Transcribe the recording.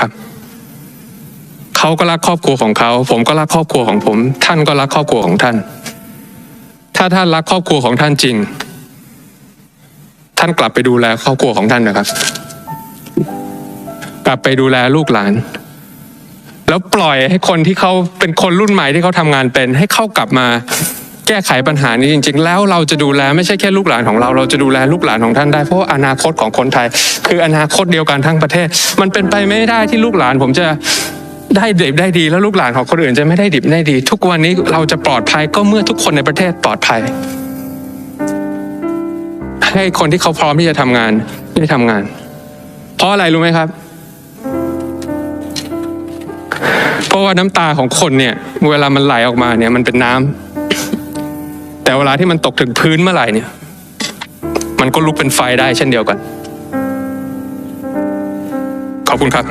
ครับเขาก็รักครอบครัวของเขา ผมก็รักครอบครัวของผม ท่านก็รักครอบครัวของท่าน ถ้าท่านรักครอบครัวของท่านจริง ท่านกลับไปดูแลครอบครัวของท่านนะครับ กลับไปดูแลลูกหลาน แล้วปล่อยให้คนที่เขาเป็นคนรุ่นใหม่ที่เขาทำงานเป็น ให้เข้ากลับมา แก้ไขปัญหานี้จริง ๆ แล้วเราจะดูแลไม่ใช่แค่ลูกหลานของเรา เราจะดูแลลูกหลานของท่านได้เพราะอนาคตของคนไทย คืออนาคตเดียวกันทั้งประเทศ มันเป็นไปไม่ได้ที่ลูกหลานผมจะได้ดิบได้ดี แล้วลูกหลานของคนอื่นจะไม่ได้ดิบได้ดี ทุกวันนี้เราจะปลอดภัยก็เมื่อทุกคนในประเทศปลอดภัย ให้คนที่เขาพร้อมที่จะทำงานได้ทำงาน เพราะอะไรรู้ไหมครับเพราะว่าน้ำตาของคนเนี่ย เวลามันไหลออกมาเนี่ยมันเป็นน้ำ แต่เวลาที่มันตกถึงพื้นเมื่อไหร่เนี่ย มันก็ลุกเป็นไฟได้เช่นเดียวกัน ขอบคุณครับ